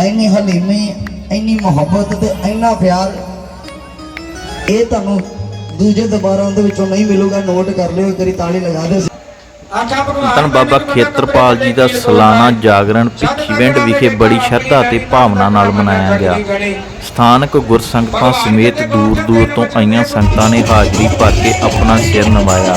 ਇੰਨੀ ਹਲੀਮੀ ਇੰਨੀ ਮੁਹੱਬਤ ਤੇ ਇੰਨਾ ਪਿਆਰ ਇਹ ਤੁਹਾਨੂੰ ਦੂਜੇ ਦਰਬਾਰਾਂ ਦੇ ਵਿੱਚੋਂ ਨਹੀਂ ਮਿਲੂਗਾ ਨੋਟ ਕਰ ਲਿਓ ਇੱਕ ਵਾਰੀ ਤਾਲੀ ਲਗਾ ਭਗਵਾਨ ਧੰਨ ਬਾਬਾ ਖੇਤਰਪਾਲ ਜੀ ਦਾ ਸਾਲਾਨਾ ਜਾਗਰਣ ਭਿੱਖੀਵਿੰਡ ਵਿਖੇ ਬੜੀ ਸ਼ਰਧਾ ਤੇ ਭਾਵਨਾ ਨਾਲ ਮਨਾਇਆ ਗਿਆ। ਸਥਾਨਕ ਗੁਰਸੰਗਤਾਂ ਸਮੇਤ ਦੂਰ ਦੂਰ ਤੋਂ ਆਈਆਂ ਸੰਗਤਾਂ ਨੇ ਹਾਜ਼ਰੀ ਭਰ ਕੇ ਆਪਣਾ ਸਿਰ ਨਵਾਇਆ।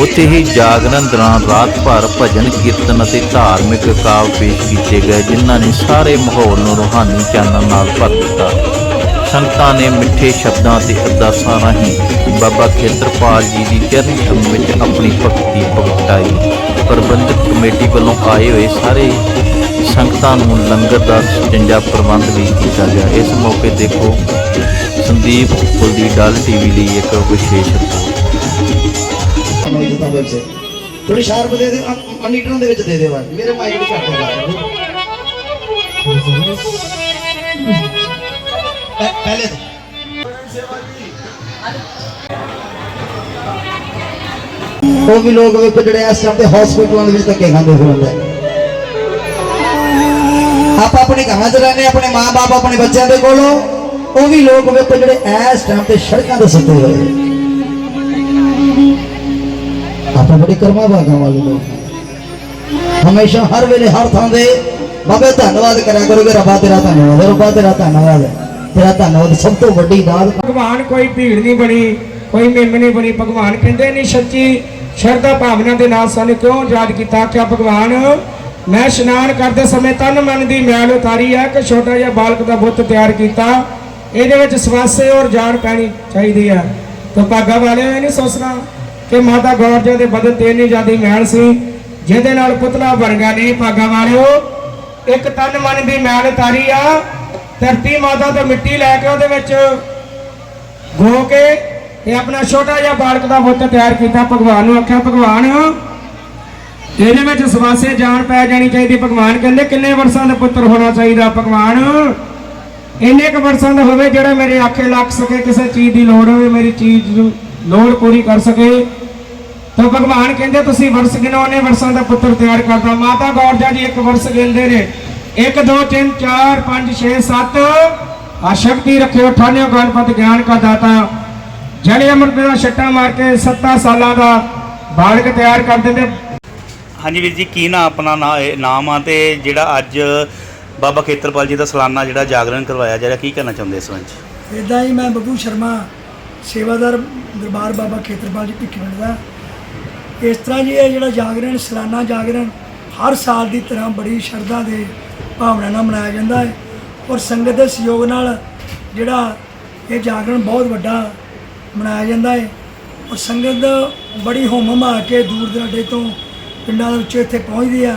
ਉੱਥੇ ਹੀ ਜਾਗਰਣ ਦੌਰਾਨ ਰਾਤ ਭਰ ਭਜਨ ਕੀਰਤਨ ਅਤੇ ਧਾਰਮਿਕ ਕਾਵ ਪੇਸ਼ ਕੀਤੇ ਗਏ, ਜਿਨ੍ਹਾਂ ਨੇ ਸਾਰੇ ਮਾਹੌਲ ਨੂੰ ਰੂਹਾਨੀ ਚਾਨਣ ਨਾਲ ਭਰ ਦਿੱਤਾ। ਸੰਗਤਾਂ ਨੇ ਮਿੱਠੇ ਸ਼ਬਦਾਂ ਤੇ ਅਰਦਾਸਾਂ ਰਾਹੀਂ ਬਾਬਾ ਖੇਤਰਪਾਲ ਜੀ ਦੀ ਚਰਨ ਛੂਹ ਵਿੱਚ ਆਪਣੀ ਭਗਤੀ ਪ੍ਰਗਟਾਈ ਪ੍ਰਬੰਧਕ ਕਮੇਟੀ ਵੱਲੋਂ ਆਏ ਹੋਏ ਸਾਰੇ ਸੰਗਤਾਂ ਨੂੰ ਲੰਗਰ ਦਾ ਸੁਚੱਜਾ ਪ੍ਰਬੰਧ ਵੀ ਕੀਤਾ ਗਿਆ। ਇਸ ਮੌਕੇ ਦੇਖੋ ਸੰਦੀਪ ਕੁਲਦੀਪ ਡਾਲ ਟੀਵੀ ਲਈ ਇੱਕ ਵਿਸ਼ੇਸ਼ ਰਿਪੋਰਟ। ਮੌਜੂਦਾ ਵਿੱਚ ਥੋੜੀ ਸ਼ਾਰਪ ਦੇ ਦਿਓ ਮਨੀਟਰਾਂ ਦੇ ਵਿੱਚ ਦੇ ਦਿਓ ਆ। ਮੇਰੇ ਮਾਈਕ ਨੂੰ ਘੱਟ ਕਰ ਉਹ ਵੀ ਲੋਕ ਵੇਖੋ ਜਿਹੜੇ ਇਸ ਟਾਈਮ ਤੇ ਹਸਪੀਟਲਾਂ ਦੇ ਵਿੱਚ ਧੱਕੇ ਖਾਂਦੇ ਫਿਰਦੇ ਆਪਾਂ ਆਪਣੇ ਘਰਾਂ 'ਚ ਰਹਿੰਦੇ, ਆਪਣੇ ਮਾਂ-ਬਾਪ ਆਪਣੇ ਬੱਚਿਆਂ ਦੇ ਕੋਲੋਂ, ਉਹ ਵੀ ਲੋਕ ਵੇਖੋ ਜਿਹੜੇ ਇਸ ਟਾਈਮ ਤੇ ਸੜਕਾਂ ਦੇ ਸੁੱਤੇ ਹੋਏ। ਆਪਾਂ ਬੜੀ ਕਰਮਾ ਭਾਗਾਂ ਵਾਲੇ ਲੋਕ ਹਮੇਸ਼ਾ ਹਰ ਵੇਲੇ ਹਰ ਥਾਂ ਦੇ ਬਾਬੇ ਧੰਨਵਾਦ ਕਰਿਆ ਕਰੋਗੇ ਰੱਬਾ ਤੇਰਾ ਧੰਨਵਾਦ ਰੱਬਾ ਤੇਰਾ ਧੰਨਵਾਦ ਤੇਰਾ ਧੰਨਵਾਦ ਸਭ ਤੋਂ ਵੱਡੀ ਦਾਤ ਭਗਵਾਨ ਕੋਈ ਭੀੜ ਨਹੀਂ ਬਣੀ, ਕੋਈ ਮਿੰਮ ਨਹੀਂ ਬਣੀ। ਭਗਵਾਨ ਕਹਿੰਦੇ ਨਹੀਂ ਸੱਚੀ ਸ਼ਰਧਾ ਭਾਵਨਾ ਦੇ ਨਾਲ ਸਾਨੂੰ ਕਿਉਂ ਯਾਦ ਕੀਤਾ? ਕਿ ਭਗਵਾਨ, ਮੈਂ ਇਸ਼ਨਾਨ ਕਰਦੇ ਸਮੇਂ ਤਨ ਮਨ ਦੀ ਮੈਲ ਉਤਾਰੀ ਹੈ ਕਿ ਛੋਟਾ ਜਿਹਾ ਬਾਲਕ ਦਾ ਬੁੱਤ ਤਿਆਰ ਕੀਤਾ। ਇਹਦੇ ਵਿੱਚ ਸਵਾਸੇ ਔਰ ਜਾਨ ਪੈਣੀ ਚਾਹੀਦੀ ਹੈ ਤਾਂ ਭਾਗਾ ਵਾਲਿਓ ਇਹ ਨਹੀਂ ਸੋਚਣਾ ਕਿ ਮਾਤਾ ਗੌਰਜਾ ਦੇ ਬਦਨ ਤੇ ਇੰਨੀ ਜ਼ਿਆਦਾ ਮੈਲ ਸੀ, ਜਿਹਦੇ ਨਾਲ ਪੁਤਲਾ ਵਰਗਾ ਗਿਆ ਨਹੀਂ, ਭਾਗਾ ਵਾਲਿਓ। ਇੱਕ ਤਨ ਮਨ ਦੀ ਮੈਲ ਤਾਰੀ ਆ, ਧਰਤੀ ਮਾਤਾ ਤੋਂ ਮਿੱਟੀ ਲੈ ਕੇ ਉਹਦੇ ਵਿੱਚ ਗੋ ਕੇ ਤੇ ਆਪਣਾ ਛੋਟਾ ਜਿਹਾ ਬਾਲਕ ਦਾ ਬੁੱਤ ਤਿਆਰ ਕੀਤਾ, ਭਗਵਾਨ ਨੂੰ ਆਖਿਆ, ਭਗਵਾਨ, ਇਹਦੇ ਵਿੱਚ ਸਵਾਸੇ ਜਾਣ ਪੈ ਜਾਣੀ ਚਾਹੀਦੀ, ਭਗਵਾਨ ਕਹਿੰਦੇ, ਕਿੰਨੇ ਵਰਸਾਂ ਦਾ ਪੁੱਤਰ ਹੋਣਾ ਚਾਹੀਦਾ, ਭਗਵਾਨ? ਇੰਨੇ ਕੁ ਵਰਸਾਂ ਦਾ ਹੋਵੇ ਜਿਹੜਾ ਮੇਰੇ ਆਖੇ ਲੱਗ ਸਕੇ, ਕਿਸੇ ਚੀਜ਼ ਦੀ ਲੋੜ ਹੋਵੇ, ਮੇਰੀ ਚੀਜ਼ ਨੂੰ ਲੋੜ ਪੂਰੀ ਕਰ ਸਕੇ। ਤਾਂ ਭਗਵਾਨ ਕਹਿੰਦੇ ਤੁਸੀਂ ਵਰਸ ਉਹਨੇ ਵਰਸਾਂ ਦਾ ਪੁੱਤਰ ਤਿਆਰ ਕਰਦਾ ਮਾਤਾ ਗੌਰਜਾ ਜੀ ਇੱਕ ਵਰਸ ਗਿਣਦੇ ਨੇ। 1 2 3 4 5 6 7 ਆ ਸ਼ਕਤੀ ਰੱਖਿਓ ਠਾਣਿਓ ਗਣਪਤ ਗਿਆਨ ਕਾ ਦਾਤਾ। ਜਲੇ ਅਮਰਤ ਦਾ ਛੱਟਾ ਮਾਰ ਕੇ 7 ਸਾਲਾਂ ਦਾ ਬਾਲਕ ਤਿਆਰ ਕਰ ਦਿੰਦੇ। ਹਾਂਜੀ ਵੀਰ ਜੀ ਕੀ ਨਾ ਆਪਣਾ ਨਾਮ ਆ ਤੇ ਜਿਹੜਾ ਅੱਜ ਬਾਬਾ ਖੇਤਰਪਾਲ ਜੀ ਦਾ ਸਾਲਾਨਾ ਜਿਹੜਾ ਜਾਗਰਣ ਕਰਵਾਇਆ ਜਾ ਰਿਹਾ ਕੀ ਕਹਿਣਾ ਚਾਹੁੰਦੇ ਇਸ ਵਿੱਚ ਇਦਾਂ ਹੀ ਮੈਂ ਬੱਬੂ ਸ਼ਰਮਾ ਸੇਵਾਦਾਰ ਦਰਬਾਰ ਬਾਬਾ ਖੇਤਰਪਾਲ ਜੀ ਭਿੱਖੀਵਿੰਡ ਦਾ। ਇਸ ਤਰ੍ਹਾਂ ਜੀ ਇਹ ਜਿਹੜਾ ਜਾਗਰਣ, ਸਾਲਾਨਾ ਜਾਗਰਣ ਹਰ ਸਾਲ ਦੀ ਤਰ੍ਹਾਂ ਬੜੀ ਸ਼ਰਧਾ ਦੇ ਭਾਵਨਾ ਨਾਲ ਮਨਾਇਆ ਜਾਂਦਾ ਹੈ ਔਰ ਸੰਗਤ ਦੇ ਸਹਿਯੋਗ ਨਾਲ ਜਿਹੜਾ ਇਹ ਜਾਗਰਣ ਬਹੁਤ ਵੱਡਾ ਮਨਾਇਆ ਜਾਂਦਾ ਹੈ ਔਰ ਸੰਗਤ ਬੜੀ ਹੁੰਮ ਹਮਾ ਕੇ ਦੂਰ ਦਰਾਡੇ ਤੋਂ ਪਿੰਡਾਂ ਦੇ ਵਿੱਚ ਇੱਥੇ ਪਹੁੰਚਦੀ ਆ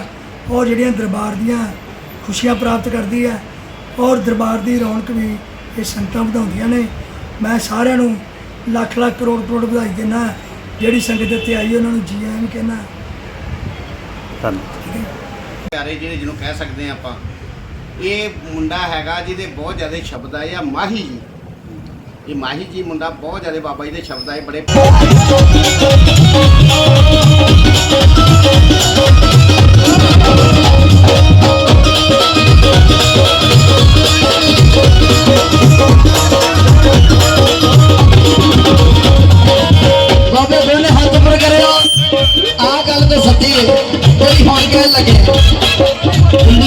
ਔਰ ਜਿਹੜੀਆਂ ਦਰਬਾਰ ਦੀਆਂ ਖੁਸ਼ੀਆਂ ਪ੍ਰਾਪਤ ਕਰਦੀ ਹੈ ਔਰ ਦਰਬਾਰ ਦੀ ਰੌਣਕ ਵੀ ਇਹ ਸੰਗਤਾਂ ਵਧਾਉਂਦੀਆਂ ਨੇ। ਮੈਂ ਸਾਰਿਆਂ ਨੂੰ ਲੱਖ ਲੱਖ ਕਰੋੜ ਕਰੋੜ ਵਧਾਈ ਦਿੰਦਾ ਜਿਹੜੀ ਸੰਗਤ ਇੱਥੇ ਆਈ ਉਹਨਾਂ ਨੂੰ ਜੀ ਆਇਆਂ ਨੂੰ ਕਹਿਣਾ। ਧੰਨਵਾਦ ਪਿਆਰੇ ਜਿਹੜੇ ਜਿਹਨੂੰ ਕਹਿ ਸਕਦੇ ਆ ਆਪਾਂ ਇਹ ਮੁੰਡਾ ਹੈਗਾ ਜਿਹਦੇ ਬਹੁਤ ਜ਼ਿਆਦਾ ਸ਼ਬਦ ਆਏ ਆ ਮਾਹੀ ਜੀ। ਇਹ ਮਾਹੀ ਜੀ ਮੁੰਡਾ ਬਹੁਤ ਜ਼ਿਆਦਾ ਬਾਬਾ ਜੀ ਦੇ ਸ਼ਬਦ ਆਏ ਬੜੇ ਹੈ।